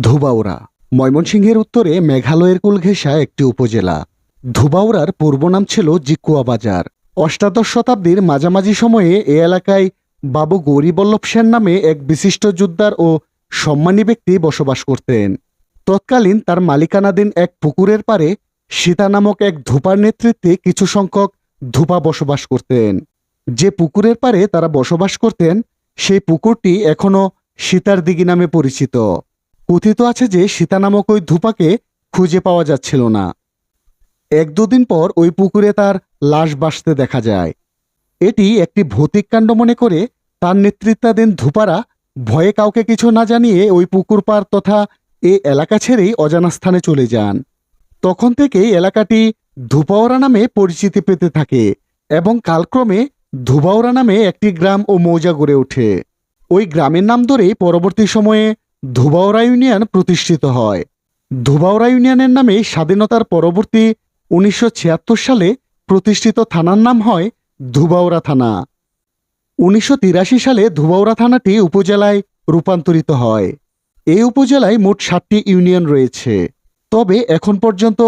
ধুবাউড়া। ময়মনসিংহের উত্তরে মেঘালয়ের কুল ঘেঁষা একটি উপজেলা। ধুবাউরার পূর্ব নাম ছিল জিকুয়া বাজার। অষ্টাদশ শতাব্দীর মাঝামাঝি সময়ে এ এলাকায় বাবু গৌরীবল্লভ সেন নামে এক বিশিষ্ট যোদ্ধার ও সম্মানী ব্যক্তি বসবাস করতেন। তৎকালীন তার মালিকানাধীন এক পুকুরের পারে সীতা নামক এক ধূপার নেতৃত্বে কিছু সংখ্যক ধূপা বসবাস করতেন। যে পুকুরের পারে তারা বসবাস করতেন, সেই পুকুরটি এখনও সীতার দিঘি নামে পরিচিত। কথিত আছে যে সীতা নামক ওই ধূপাকে খুঁজে পাওয়া যাচ্ছিল না। এক দুদিন পর ওই পুকুরে তার লাশ বাসতে দেখা যায়। এটি একটি ভৌতিক কাণ্ড মনে করে তার নেতৃত্বাধীন ধূপারা ভয়ে কাউকে কিছু না জানিয়ে ওই পুকুর পার তথা এ এলাকা ছেড়েই অজানা স্থানে চলে যান। তখন থেকেই এলাকাটি ধুপাওরা নামে পরিচিতি পেতে থাকে এবং কালক্রমে ধুবাওরা নামে একটি গ্রাম ও মৌজা গড়ে ওঠে। ওই গ্রামের নাম ধরেই পরবর্তী সময়ে ধুবাওরা ইউনিয়ন প্রতিষ্ঠিত হয়। ধুবাওরা ইউনিয়নের নামে স্বাধীনতার পরবর্তী উনিশশো ছিয়াত্তর সালে প্রতিষ্ঠিত থানার নাম হয় ধুবাওরা থানা। উনিশশো তিরাশি সালে ধুবাওরা থানাটি উপজেলায় রূপান্তরিত হয়। এই উপজেলায় মোট সাতটি ইউনিয়ন রয়েছে। তবে এখন পর্যন্ত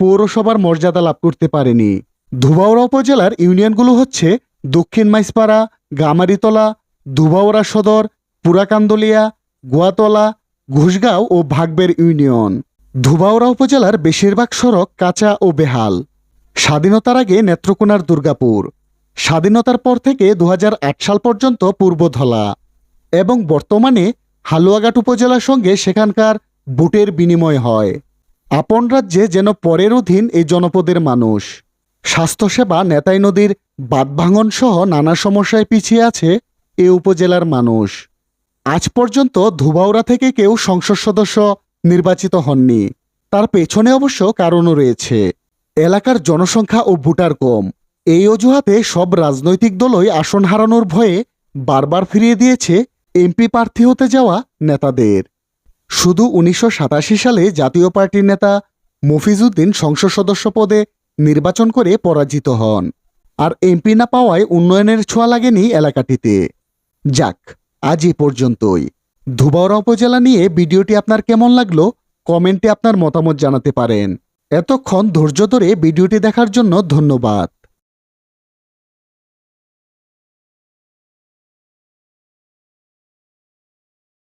পৌরসভার মর্যাদা লাভ করতে পারেনি। ধুবাওড়া উপজেলার ইউনিয়নগুলো হচ্ছে দক্ষিণ মাইসপাড়া, গামারিতলা ধুবাওড়া সদর, পুরাকান্দলিয়া গোয়াতলা, ঘুষগাঁও ও ভাগবের ইউনিয়ন। ধুবাওড়া উপজেলার বেশিরভাগ সড়ক কাঁচা ও বেহাল। স্বাধীনতার আগে নেত্রকোনার দুর্গাপুর। স্বাধীনতার পর থেকে দু হাজার আট সাল পর্যন্ত পূর্বধলা। এবং বর্তমানে হালুয়াঘাট উপজেলার সঙ্গে সেখানকার বুটের বিনিময় হয়। আপন রাজ্যে যেন পরের অধীন এই জনপদের মানুষ। স্বাস্থ্যসেবা, নেতাই নদীর বাঁধভাঙন সহ নানা সমস্যায় পিছিয়ে আছে এ উপজেলার মানুষ। আজ পর্যন্ত ধুবাউরা থেকে কেউ সংসদ সদস্য নির্বাচিত হননি। তার পেছনে অবশ্য কারণও রয়েছে। এলাকার জনসংখ্যা ও ভোটার কম। এই অজুহাতে সব রাজনৈতিক দলই আসন হারানোর ভয়ে বারবার ফিরিয়ে দিয়েছে এমপি প্রার্থী হতে যাওয়া নেতাদের। শুধু উনিশশো সাতাশি সালে জাতীয় পার্টির নেতা মফিজউদ্দিন সংসদ সদস্য পদে নির্বাচন করে পরাজিত হন। আর এমপি না পাওয়ায় উন্নয়নের ছোঁয়া লাগেনি এলাকাটিতে। যাক আজ এ পর্যন্তই। ধুবাওড়া উপজেলা নিয়ে ভিডিওটি আপনার কেমন লাগল, কমেন্টে আপনার মতামত জানাতে পারেন। এতক্ষণ ধৈর্য ধরে ভিডিওটি দেখার জন্য ধন্যবাদ।